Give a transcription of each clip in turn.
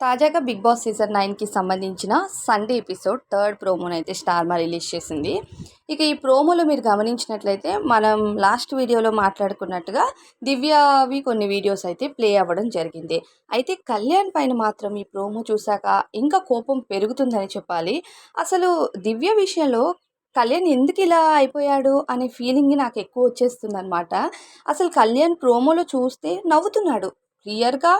తాజాగా big boss season నైన్కి సంబంధించిన సండే ఎపిసోడ్ థర్డ్ ప్రోమోని అయితే స్టార్మా రిలీజ్ చేసింది. ఇక ఈ ప్రోమోలో మీరు గమనించినట్లయితే మనం లాస్ట్ వీడియోలో మాట్లాడుకున్నట్టుగా దివ్యవి కొన్ని వీడియోస్ అయితే ప్లే అవ్వడం జరిగింది. అయితే కళ్యాణ్ పైన మాత్రం ఈ ప్రోమో చూశాక ఇంకా కోపం పెరుగుతుందని చెప్పాలి. అసలు దివ్య విషయంలో కళ్యాణ్ ఎందుకు ఇలా అయిపోయాడు అనే ఫీలింగ్ నాకు ఎక్కువ వచ్చేస్తుంది అనమాట అసలు కళ్యాణ్ ప్రోమోలో చూస్తే నవ్వుతున్నాడు. క్లియర్గా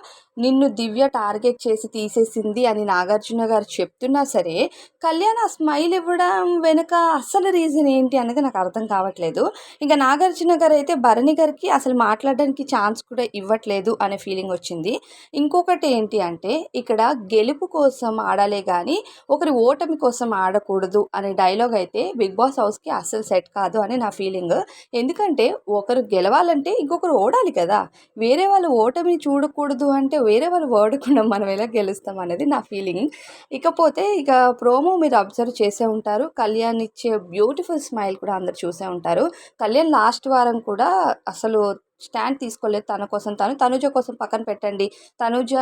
నిన్ను దివ్య టార్గెట్ చేసి తీసేసింది అని నాగార్జున గారు చెప్తున్నా సరే కళ్యాణ్ ఆ స్మైల్ ఇవ్వడం వెనుక అసలు రీజన్ ఏంటి అనేది నాకు అర్థం కావట్లేదు. ఇంకా నాగార్జున గారు అయితే భరణి గారికి అసలు మాట్లాడడానికి ఛాన్స్ కూడా ఇవ్వట్లేదు అనే ఫీలింగ్ వచ్చింది. ఇంకొకటి ఏంటి అంటే ఇక్కడ గెలుపు కోసం ఆడాలే కానీ ఒకరి ఓటమి కోసం ఆడకూడదు అనే డైలాగ్ అయితే బిగ్ బాస్ హౌస్కి అస్సలు సెట్ కాదు అని నా ఫీలింగ్. ఎందుకంటే ఒకరు గెలవాలంటే ఇంకొకరు ఓడాలి కదా. వేరే వాళ్ళు ఓటమిని చూడకూడదు అంటే వేరే వాళ్ళు ఓడకుండా మనం ఎలా గెలుస్తాం అనేది నా ఫీలింగ్ ఇకపోతే ఇక ప్రోమో మీరు అబ్జర్వ్ చేసే ఉంటారు. కళ్యాణ్ ఇచ్చే బ్యూటిఫుల్ స్మైల్ కూడా అందరు చూసే ఉంటారు. కళ్యాణ్ లాస్ట్ వారం కూడా అసలు స్టాండ్ తీసుకోలేదు తన కోసం. తను తనుజ కోసం పక్కన పెట్టండి. తనుజ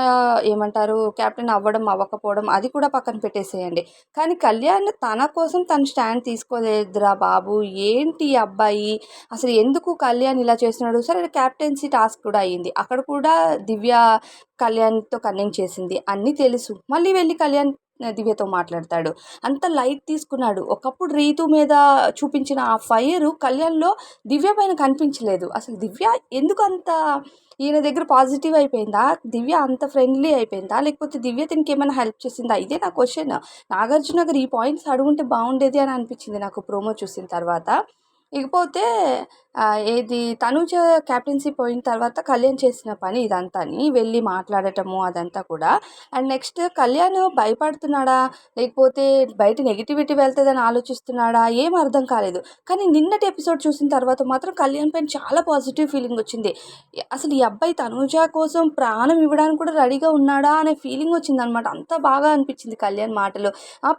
ఏమంటారు? కెప్టెన్ అవ్వడం అవ్వకపోవడం అది కూడా పక్కన పెట్టేసేయండి. కానీ కళ్యాణ్ తన కోసం తను స్టాండ్ తీసుకోలేదురా బాబు. ఏంటి అబ్బాయి? అసలు ఎందుకు కళ్యాణ్ ఇలా చేస్తున్నాడు? సరే క్యాప్టెన్సీ టాస్క్ కూడా అయ్యింది అక్కడ కూడా దివ్య కళ్యాణ్తో కన్నింగ్ చేసింది. అన్నీ తెలుసు. మళ్ళీ వెళ్ళి కళ్యాణ్ దివ్యతో మాట్లాడతాడు. అంత లైట్ తీసుకున్నాడు. ఒకప్పుడు రీతు మీద చూపించిన ఆ ఫైర్ కళ్యాణ్లో దివ్య పైన కనిపించలేదు. అసలు దివ్య ఎందుకు అంత ఈయన దగ్గర పాజిటివ్ అయిపోయిందా? దివ్య అంత ఫ్రెండ్లీ అయిపోయిందా? లేకపోతే దివ్య దీనికి ఏమైనా హెల్ప్ చేసిందా? ఇదే నా క్వశ్చన్. నాగార్జున గారు ఈ పాయింట్స్ అడుగుంటే బాగుండేది అని అనిపించింది నాకు ప్రోమో చూసిన తర్వాత. ఇకపోతే ఏది తనుజ క్యాప్టెన్సీ పోయిన తర్వాత కళ్యాణ్ చేసిన పని ఇదంతాని వెళ్ళి మాట్లాడటము అదంతా కూడా. అండ్ నెక్స్ట్ కళ్యాణ్ భయపడుతున్నాడా? లేకపోతే బయట నెగిటివిటీ వెళ్తుందని ఆలోచిస్తున్నాడా? ఏం అర్థం కాలేదు. కానీ నిన్నటి ఎపిసోడ్ చూసిన తర్వాత మాత్రం కళ్యాణ్ పైన చాలా పాజిటివ్ ఫీలింగ్ వచ్చింది. అసలు ఈ అబ్బాయి తనుజ కోసం ప్రాణం ఇవ్వడానికి కూడా రెడీగా ఉన్నాడా అనే ఫీలింగ్ వచ్చింది అనమాట అంత బాగా అనిపించింది కళ్యాణ్ మాటలు.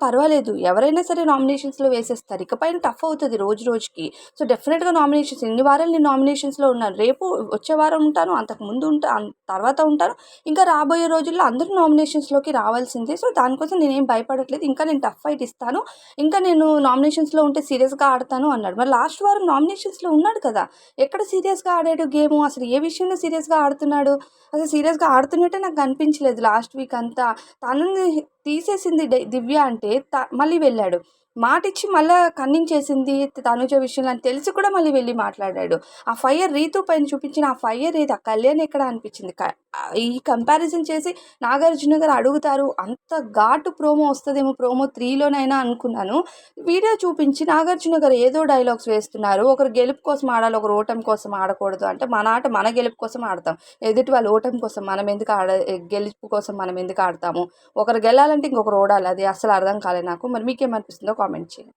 పర్వాలేదు. ఎవరైనా సరే నామినేషన్స్లో వేసేస్తారు. ఇకపైన టఫ్ అవుతుంది రోజు రోజుకి. సో డెఫినెట్గా నామినేషన్స్ ఎన్ని వారాలు నేను నామినేషన్స్లో ఉన్నాను. రేపు వచ్చే వారం ఉంటాను అంతకు ముందు ఉంటా తర్వాత ఉంటాను. ఇంకా రాబోయే రోజుల్లో అందరూ నామినేషన్స్లోకి రావాల్సిందే. సో దానికోసం నేనేం భయపడట్లేదు. ఇంకా నేను టఫ్ ఫైట్ ఇస్తాను. ఇంకా నేను నామినేషన్స్లో ఉంటే సీరియస్గా ఆడతాను అన్నాడు. మరి లాస్ట్ వారం నామినేషన్స్లో ఉన్నాడు కదా. ఎక్కడ సీరియస్గా ఆడాడు గేమ్? అసలు ఏ విషయంలో సీరియస్గా ఆడుతున్నాడు? అసలు సీరియస్గా ఆడుతున్నట్టే నాకు అనిపించలేదు లాస్ట్ వీక్ అంతా. తనని తీసేసింది దివ్య అంటే త మళ్ళీ వెళ్ళాడు. మాట ఇచ్చి మళ్ళీ కన్నింగ్ చేసింది తనుజ విషయంలో అని తెలిసి కూడా మళ్ళీ వెళ్ళి మాట్లాడాడు. ఆ ఫైర్ రీతు పైన చూపించిన ఆ ఫైర్ ఏది? ఆ కళ్యాణ్ ఎక్కడ అనిపించింది? ఈ కంపారిజన్ చేసి నాగార్జున గారు అడుగుతారు అంత ఘాటు ప్రోమో వస్తుందేమో ప్రోమో త్రీలోనైనా అనుకున్నాను. వీడియో చూపించి నాగార్జున గారు ఏదో డైలాగ్స్ వేస్తున్నారు. ఒకరు గెలుపు కోసం ఆడాలి ఒకరు ఓటమి కోసం ఆడకూడదు అంటే మన ఆట మన గెలుపు కోసం ఆడతాం. ఎదుటి వాళ్ళు ఓటమి కోసం మనం ఎందుకు ఆడ గెలుపు కోసం మనం ఎందుకు ఆడతాము? ఒకరు గెలాలంటే ఇంకొకరు ఓడాలి. అది అసలు అర్థం కాలే నాకు. మరి మీకేమనిపిస్తుందో కామెంట్ చేయండి